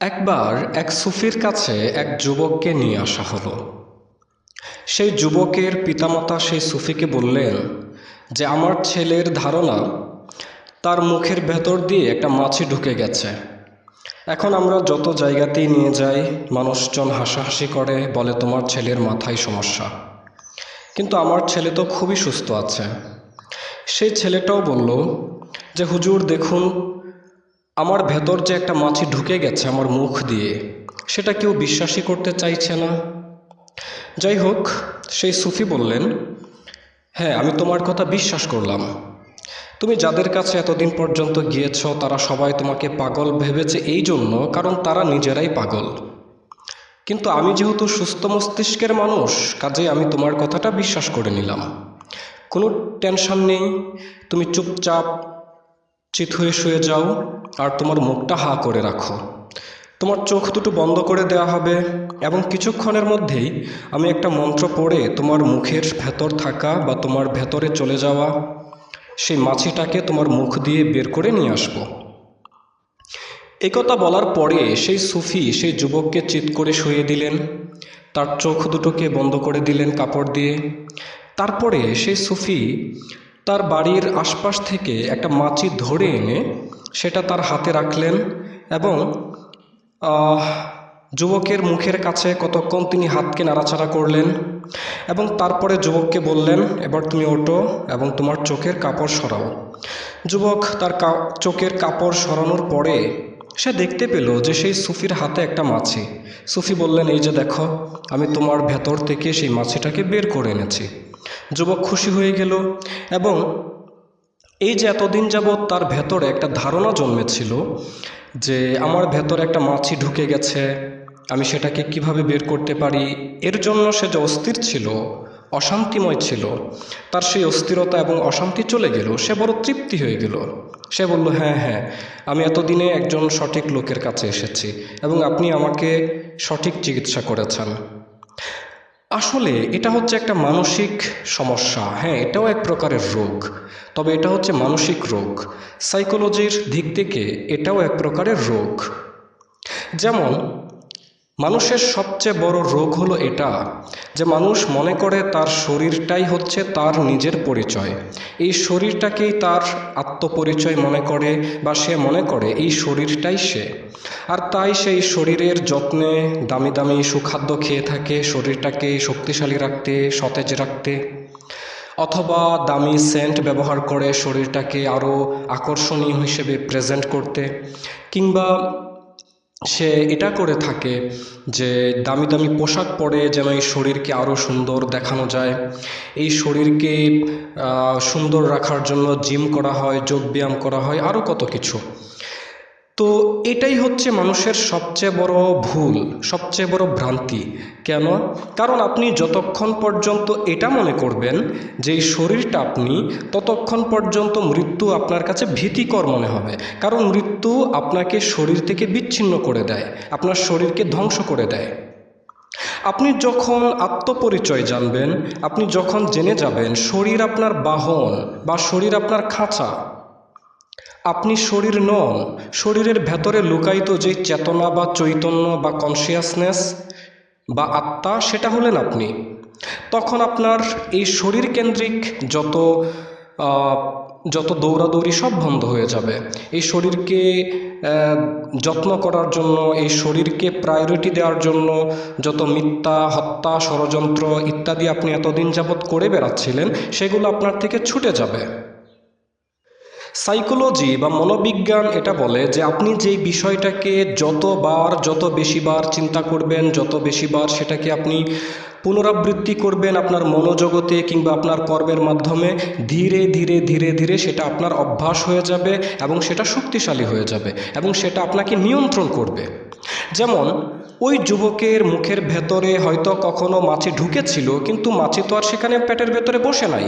একবার এক সুফির কাছে এক যুবককে নিয়ে আসা হলো। সেই যুবকের পিতামাতা সেই সুফিকে বললেন, যে আমার ছেলের ধারণা, তার মুখের ভেতর দিয়ে একটা মাছি ঢুকে গেছে। এখন আমরা যত জায়গাতেই নিয়ে যাই, মানুষজন হাসাহাসি করে, বলে তোমার ছেলের মাথায় সমস্যা। কিন্তু আমার ছেলে তো খুবই সুস্থ আছে। সেই ছেলেটাও বলল, যে হুজুর, দেখুন আমার ভেতর যে একটা মাছি ঢুকে গেছে আমার মুখ দিয়ে, সেটা কেউ বিশ্বাসই করতে চাইছে না। যাই হোক, সেই সুফি বললেন হ্যাঁ আমি তোমার কথা বিশ্বাস করলাম। তুমি যাদের কাছে এতদিন পর্যন্ত গিয়েছ, তারা সবাই তোমাকে পাগল ভেবেছে এই জন্য, কারণ তারা নিজেরাই পাগল। কিন্তু আমি যেহেতু সুস্থ মস্তিষ্কের মানুষ, কাজে আমি তোমার কথাটা বিশ্বাস করে নিলাম। কোনো টেনশন নেই, তুমি চুপচাপ চিত হয়ে শুয়ে যাও আর তোমার মুখটা হা করে রাখো। তোমার চোখ দুটো বন্ধ করে দেওয়া হবে এবং কিছুক্ষণের মধ্যেই আমি একটা মন্ত্র পড়ে তোমার মুখের ভেতর থাকা বা তোমার ভেতরে চলে যাওয়া, সেই মাছিটাকে তোমার মুখ দিয়ে বের করে নিয়ে আসব। এই কথা বলার পরে সেই সুফি সেই যুবককে চিৎ করে শুয়ে দিলেন। তার চোখ দুটোকে বন্ধ করে দিলেন কাপড় দিয়ে। তারপরে সেই সুফি তার বাড়ির আশপাশ থেকে একটা মাছি ধরে এনে সেটা তার হাতে রাখলেন এবং যুবকের মুখের কাছে কতক্ষণ তিনি হাতকে নাড়াচাড়া করলেন এবং তারপরে যুবককে বললেন, এবার তুমি ওঠো এবং তোমার চোখের কাপড় সরাও। যুবক তার চোখের কাপড় সরানোর পরে সে দেখতে পেল যে সেই সুফির হাতে একটা মাছি। সুফি বললেন, এই যে দেখো, আমি তোমার ভেতর থেকে সেই মাছিটাকে বের করে এনেছি। যুবক খুশি হয়ে গেল এবং এই যে এতদিন যাবৎ তার ভেতরে একটা ধারণা জন্মেছিল যে আমার ভেতরে একটা মাছি ঢুকে গেছে, আমি সেটাকে কীভাবে বের করতে পারি, এর জন্য সে যে অস্থির ছিল, অশান্তিময় ছিল, তার সেই অস্থিরতা এবং অশান্তি চলে গেল, সে বড় তৃপ্তি হয়ে গেল। সে বলল হ্যাঁ হ্যাঁ আমি এতদিনে একজন সঠিক লোকের কাছে এসেছি এবং আপনি আমাকে সঠিক চিকিৎসা করেছেন। আসলে এটা হচ্ছে একটা মানসিক সমস্যা হ্যাঁ এটাও এক প্রকারের রোগ, তবে এটা হচ্ছে মানসিক রোগ। সাইকোলজির দিক থেকে এটাও এক প্রকারের রোগ। যেমন মানুষের সবচেয়ে বড় রোগ হলো এটা, যে মানুষ মনে করে তার শরীরটাই হচ্ছে তার নিজের পরিচয়। এই শরীরটাকেই তার আত্মপরিচয় মনে করে বা সে মনে করে, এই শরীরটাই সে। আর তাই সেই শরীরের যত্নে দামি দামি সুখাদ্য খেয়ে থাকে, শরীরটাকে শক্তিশালী রাখতে, সতেজ রাখতে। অথবা দামি সেন্ট ব্যবহার করে শরীরটাকে আরও আকর্ষণীয় হিসেবে প্রেজেন্ট করতে। কিংবা সে এটা করে থাকে যে দামি দামি পোশাক পরে যেন এই শরীরকে আরও সুন্দর দেখানো যায়। এই শরীরকে সুন্দর রাখার জন্য জিম করা হয় যোগব্যায়াম করা হয় আরও কত কিছু। তো এটাই হচ্ছে মানুষের সবচেয়ে বড় ভুল, সবচেয়ে বড় ভ্রান্তি। কেন? কারণ আপনি যতক্ষণ পর্যন্ত এটা মনে করবেন যে এই শরীরটা আপনি, ততক্ষণ পর্যন্ত মৃত্যু আপনার কাছে ভীতিকর মনে হবে। কারণ মৃত্যু আপনাকে শরীর থেকে বিচ্ছিন্ন করে দেয়, আপনার শরীরকে ধ্বংস করে দেয়। আপনি যখন আত্মপরিচয় জানবেন, আপনি যখন জেনে যাবেন, শরীর আপনার বাহন বা শরীর আপনার খাঁচা আপনি শরীর নন, শরীরের ভেতরে লুকায়িত যে চেতনা বা চৈতন্য বা কনসিয়াসনেস বা আত্মা, সেটা হলেন আপনি। তখন আপনার এই শরীর কেন্দ্রিক যত যত দৌড়াদৌড়ি সব বন্ধ হয়ে যাবে। এই শরীরকে যত্ন করার জন্য, এই শরীরকে প্রায়োরিটি দেওয়ার জন্য যত মিথ্যা, হত্যা, ষড়যন্ত্র ইত্যাদি আপনি এতদিন যাবৎ করে বেড়াচ্ছিলেন, সেগুলো আপনার থেকে ছুটে যাবে। সাইকোলজি বা মনোবিজ্ঞান এটা বলে যে আপনি যেই বিষয়টাকে যতবার, যত বেশিবার চিন্তা করবেন, যত বেশিবার সেটাকে আপনি পুনরাবৃত্তি করবেন আপনার মনোজগতে কিংবা আপনার কর্মের মাধ্যমে, ধীরে ধীরে ধীরে ধীরে সেটা আপনার অভ্যাস হয়ে যাবে এবং সেটা শক্তিশালী হয়ে যাবে এবং সেটা আপনাকে নিয়ন্ত্রণ করবে। যেমন, ওই যুবকের মুখের ভেতরে হয়তো কখনো মাছি ঢুকেছিল, কিন্তু মাছি তো আর সেখানে পেটের ভেতরে বসে নাই।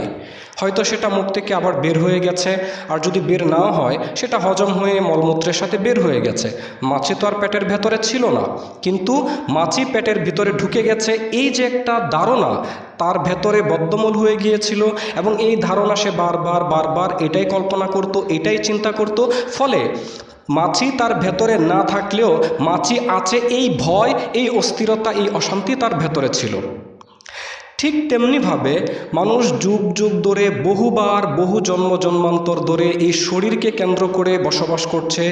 হয়তো সেটা মুখ থেকে আবার বের হয়ে গেছে, আর যদি বের না হয়, সেটা হজম হয়ে মলমূত্রের সাথে বের হয়ে গেছে। মাছি তো আর পেটের ভেতরে ছিল না, কিন্তু মাছি পেটের ভিতরে ঢুকে গেছে, এই যে একটা ধারণা। তার ভেতরে বদ্ধমূল হয়ে গিয়েছিল এবং এই ধারণা সে বারবার বারবার এটাই কল্পনা করত, এটাই চিন্তা করত। ফলে মাছি তার ভেতরে না থাকলেও মাছি আছে এই ভয়, এই অস্থিরতা, এই অশান্তি তার ভেতরে ছিল। ঠিক তেমনিভাবে মানুষ যুগ যুগ ধরে বহুবার বহু জন্ম জন্মান্তর ধরে এই শরীরকে কেন্দ্র করে বসবাস করছে,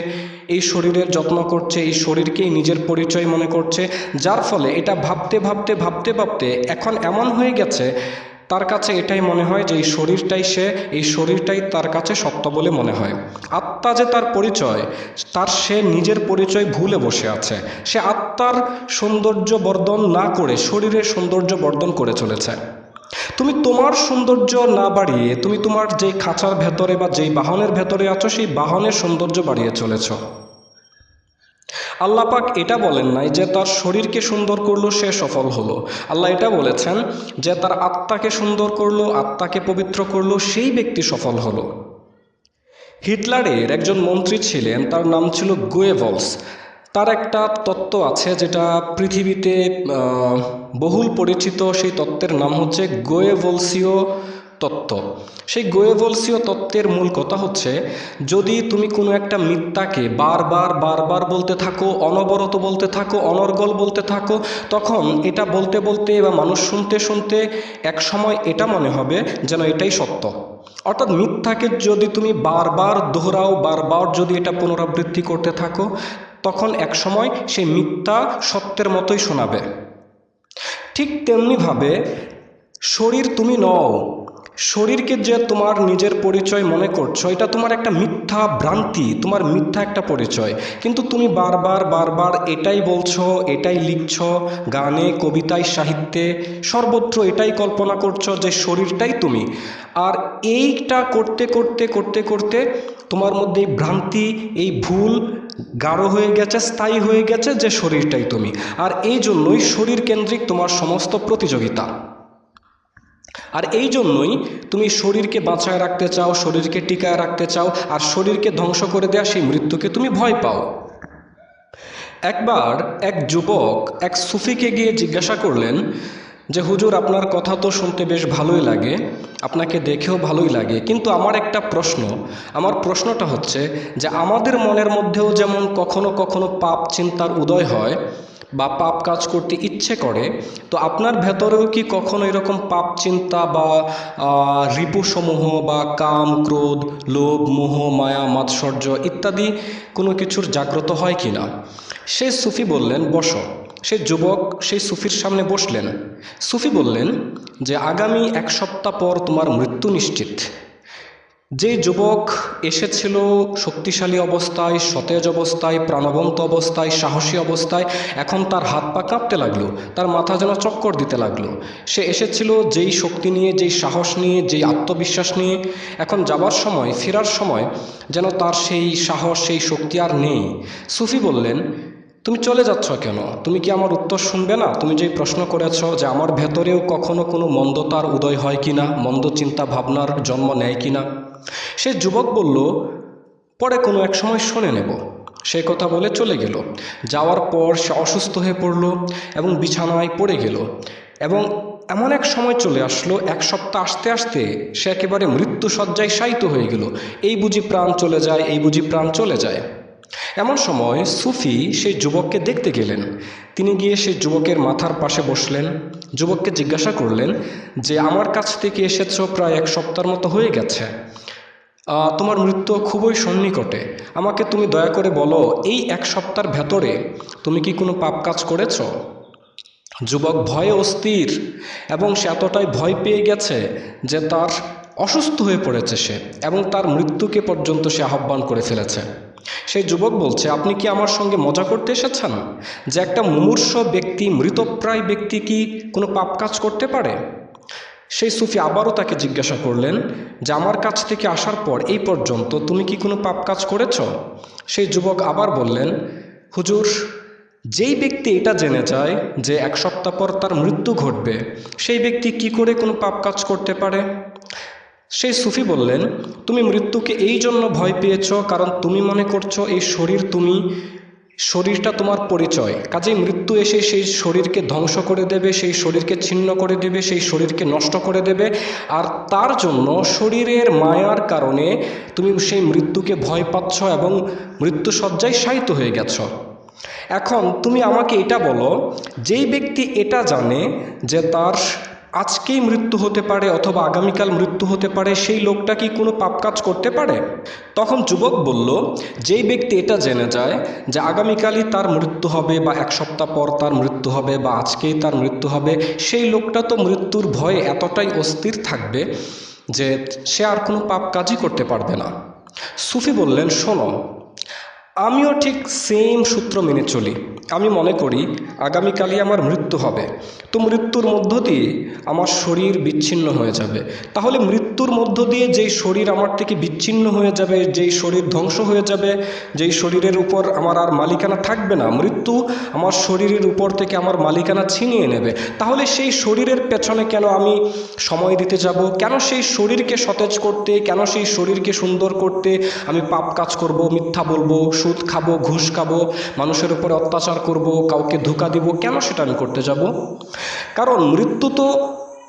এই শরীরের যত্ন করছে, এই শরীরকেই নিজের পরিচয় মনে করছে। যার ফলে এটা ভাবতে ভাবতে ভাবতে ভাবতে এখন এমন হয়ে গেছে তার কাছে এটাই মনে হয় যে এই শরীরটাই সে, এই শরীরটাই তার কাছে সত্য বলে মনে হয়। আত্মা যে তার পরিচয়, তার সে নিজের পরিচয় ভুলে বসে আছে। সে আত্মার সৌন্দর্য বর্ধন না করে শরীরের সৌন্দর্য বর্ধন করে চলেছে। তুমি তোমার সৌন্দর্য না বাড়িয়ে, তুমি তোমার যেই খাঁচার ভেতরে বা যেই বাহনের ভেতরে আছো, সেই বাহনের সৌন্দর্য বাড়িয়ে চলেছ। আল্লাহ পাক এটা বলেন নাই যে তার শরীরকে সুন্দর করল, সে সফল হলো। আল্লাহ এটা বলেছেন যে তার আত্মাকে সুন্দর করল, আত্মাকে পবিত্র করল, সেই ব্যক্তি সফল হলো। হিটলারের একজন মন্ত্রী ছিলেন, তার নাম ছিল গোয়েভলস। তার একটা তত্ত্ব আছে যেটা পৃথিবীতে বহুল পরিচিত, সেই তত্ত্বের নাম হচ্ছে গোয়েভলসীয় তত্ত্ব। সেই গোয়েভলসীয় তত্ত্বের মূল কথা হচ্ছে, যদি তুমি কোনো একটা মিথ্যাকে বারবার বারবার বলতে থাকো, অনবরত বলতে থাকো, অনর্গল বলতে থাকো, তখন এটা বলতে বলতে বা মানুষ শুনতে শুনতে এক সময় এটা মনে হবে যেন এটাই সত্য। অর্থাৎ মিথ্যাকে যদি তুমি বারবার দোহরাও, বারবার যদি এটা পুনরাবৃত্তি করতে থাকো, তখন এক সময় সেই মিথ্যা সত্যের মতোই শোনাবে। ঠিক তেমনিভাবে শরীর তুমি নও শরীরকে যে তোমার নিজের পরিচয় মনে করছ, এটা তোমার একটা মিথ্যা ভ্রান্তি, তোমার মিথ্যা একটা পরিচয়। কিন্তু তুমি বারবার বারবার এটাই বলছো, এটাই লিখছো, গানে, কবিতায়, সাহিত্যে, সর্বত্র এটাই কল্পনা করছ যে শরীরটাই তুমি। আর এইটা করতে করতে করতে করতে তোমার মধ্যে এই ভ্রান্তি, এই ভুল গাঢ় হয়ে গেছে, স্থায়ী হয়ে গেছে যে শরীরটাই তুমি। আর এই জন্যই শরীর কেন্দ্রিক তোমার সমস্ত প্রতিযোগিতা। আর এই জন্যই তুমি শরীরকে বাঁচায় রাখতে চাও, শরীরকে টিকায় রাখতে চাও, আর শরীরকে ধ্বংস করে দেওয়া সেই মৃত্যুকে তুমি ভয় পাও। একবার এক যুবক এক সুফিকে গিয়ে জিজ্ঞাসা করলেন যে, হুজুর, আপনার কথা তো শুনতে বেশ ভালোই লাগে, আপনাকে দেখেও ভালোই লাগে, কিন্তু আমার একটা প্রশ্ন। আমার প্রশ্নটা হচ্ছে যে, আমাদের মনের মধ্যেও যেমন কখনো কখনো পাপ চিন্তার উদয় হয় বা পাপ কাজ করতে ইচ্ছে করে, তো আপনার ভেতরেও কি কখনো এরকম পাপ চিন্তা বা রিপুসমূহ বা কাম, ক্রোধ, লোভ, মোহ, মায়া, মাৎসর্য ইত্যাদি কোনো কিছুর জাগ্রত হয় কি না? সে সুফি বললেন, বসো। সে যুবক সেই সুফির সামনে বসলেন। সুফি বললেন যে, আগামী এক সপ্তাহ পর তোমার মৃত্যু নিশ্চিত। যে যুবক এসেছিল শক্তিশালী অবস্থায়, সতেজ অবস্থায়, প্রাণবন্ত অবস্থায়, সাহসী অবস্থায়, এখন তার হাত পা কাঁপতে লাগল, তার মাথা যেন চক্কর দিতে লাগল। সে এসেছিল যেই শক্তি নিয়ে, যেই সাহস নিয়ে, যেই আত্মবিশ্বাস নিয়ে, এখন যাবার সময়, ফেরার সময় যেন তার সেই সাহস, সেই শক্তি আর নেই। সুফি বললেন তুমি চলে যাচ্ছ কেন? তুমি কি আমার উত্তর শুনবে না? তুমি যেই প্রশ্ন করেছ যে আমার ভেতরেও কখনো কোনো মন্দতার উদয় হয় কি না মন্দ চিন্তা ভাবনার জন্ম নেয় কি না সে যুবক বলল, পরে কোনো এক সময় শুনে নেব। সে কথা বলে চলে গেল। যাওয়ার পর সে অসুস্থ হয়ে পড়ল এবং বিছানায় পড়ে গেল এবং এমন এক সময় চলে আসলো, এক সপ্তাহ আসতে আসতে সে একেবারে মৃত্যুসজ্জায় শায়িত হয়ে গেল। এই বুঝি প্রাণ চলে যায়, এই বুঝি প্রাণ চলে যায়। এমন সময় সুফি সেই যুবককে দেখতে গেলেন। তিনি গিয়ে সেই যুবকের মাথার পাশে বসলেন। যুবককে জিজ্ঞাসা করলেন যে, আমার কাছ থেকে এসেছ প্রায় এক সপ্তাহের মতো হয়ে গেছে। তোমার মৃত্যু খুবই সন্নিকটে। আমাকে তুমি দয়া করে বলো, এই এক সপ্তাহের ভেতরে তুমি কি কোনো পাপ কাজ করেছ? যুবক ভয়ে অস্থির এবং সে এতটাই ভয় পেয়ে গেছে যে তার অসুস্থ হয়ে পড়েছে সে এবং তার মৃত্যুকে পর্যন্ত সে আহ্বান করে ফেলেছে। সেই যুবক বলছে, আপনি কি আমার সঙ্গে মজা করতে এসেছেন? যে একটা মুমূর্ষ ব্যক্তি, মৃতপ্রায় ব্যক্তি কি কোনো পাপ কাজ করতে পারে? সেই সুফি আবারও তাকে জিজ্ঞাসা করলেন, যে আমার কাছ থেকে আসার পর এই পর্যন্ত তুমি কি কোনো পাপ কাজ করেছ? সেই যুবক আবার বললেন, হুজুর, যেই ব্যক্তি এটা জেনে যায় যে এক সপ্তাহ পর তার মৃত্যু ঘটবে, সেই ব্যক্তি কি করে কোনো পাপ কাজ করতে পারে? সেই সুফি বললেন, তুমি মৃত্যুকে এই জন্য ভয় পেয়েছ কারণ তুমি মনে করছ এই শরীর তুমি, শরীরটা তোমার পরিচয়। কাজেই মৃত্যু এসে সেই শরীরকে ধ্বংস করে দেবে, সেই শরীরকে ছিন্ন করে দেবে, সেই শরীরকে নষ্ট করে দেবে। আর তার জন্য শরীরের মায়ার কারণে তুমি সেই মৃত্যুকে ভয় পাচ্ছ এবং মৃত্যু মৃত্যুসজ্জায় শায়িত হয়ে গেছ। এখন তুমি আমাকে এটা বলো, যেই ব্যক্তি এটা জানে যে তার আজকেই মৃত্যু হতে পারে অথবা আগামীকাল মৃত্যু হতে পারে, সেই লোকটা কি কোনো পাপ কাজ করতে পারে? তখন যুবক বলল, যেই ব্যক্তি এটা জেনে যায় যে আগামীকালই তার মৃত্যু হবে বা এক সপ্তাহ পর তার মৃত্যু হবে বা আজকেই তার মৃত্যু হবে, সেই লোকটা তো মৃত্যুর ভয়ে এতটাই অস্থির থাকবে যে সে আর কোনো পাপ কাজই করতে পারবে না। সুফি বললেন, শোনো, আমিও ঠিক সেম সূত্র মেনে চলি। আমি মনে করি আগামীকালই আমার মৃত্যু হবে। তো মৃত্যুর মধ্য দিয়ে আমার শরীর বিচ্ছিন্ন হয়ে যাবে। তাহলে মৃত্যুর মধ্য দিয়ে যেই শরীর আমার থেকে বিচ্ছিন্ন হয়ে যাবে, যেই শরীর ধ্বংস হয়ে যাবে, যেই শরীরের উপর আমার আর মালিকানা থাকবে না, মৃত্যু আমার শরীরের উপর থেকে আমার মালিকানা ছিনিয়ে নেবে। তাহলে সেই শরীরের পেছনে কেন আমি সময় দিতে যাব? কেন সেই শরীরকে সতেজ করতে, কেন সেই শরীরকে সুন্দর করতে আমি পাপ কাজ করব, মিথ্যা বলব, সুদ খাব, ঘুষ খাব, মানুষের উপরে অত্যাচার করব, কাউকে ধোকা দিব, কেন সেটা আমি করতে যাব? কারণ মৃত্যু তো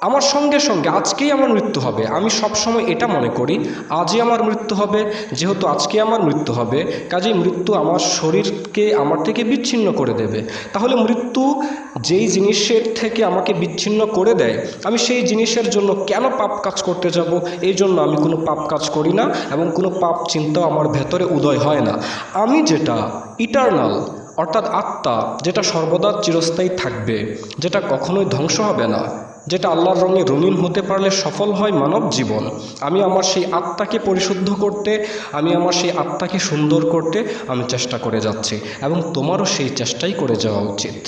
আমার সঙ্গে সঙ্গে আজকেই আমার মৃত্যু হবে। আমি সব সময় এটা মনে করি, আজই আমার মৃত্যু হবে, যেহেতু আজকে আমার মৃত্যু হবে, কাজেই মৃত্যু আমার শরীরকে আমার থেকে বিচ্ছিন্ন করে দেবে। তাহলে মৃত্যু যেই জিনিসের থেকে আমাকে বিচ্ছিন্ন করে দেয়, আমি সেই জিনিসের জন্য কেন পাপ কাজ করতে যাব? এই জন্য আমি কোনো পাপ কাজ করি না এবং কোনো পাপ চিন্তাও আমার ভেতরে উদয় হয় না। আমি যেটা ইটারনাল অর্থাৎ আত্মা, যেটা সর্বদা চিরস্থায়ী থাকবে, যেটা কখনোই ধ্বংস হবে না, যেটা আল্লাহর রঙে রঙিন হতে পারলে সফল হয় মানব জীবন। আমি আমার সেই আত্মাকে পরিশুদ্ধ করতে, আমি আমার সেই আত্মাকে সুন্দর করতে আমি চেষ্টা করে যাচ্ছি, এবং তোমারও সেই চেষ্টাই করে যাওয়া উচিত।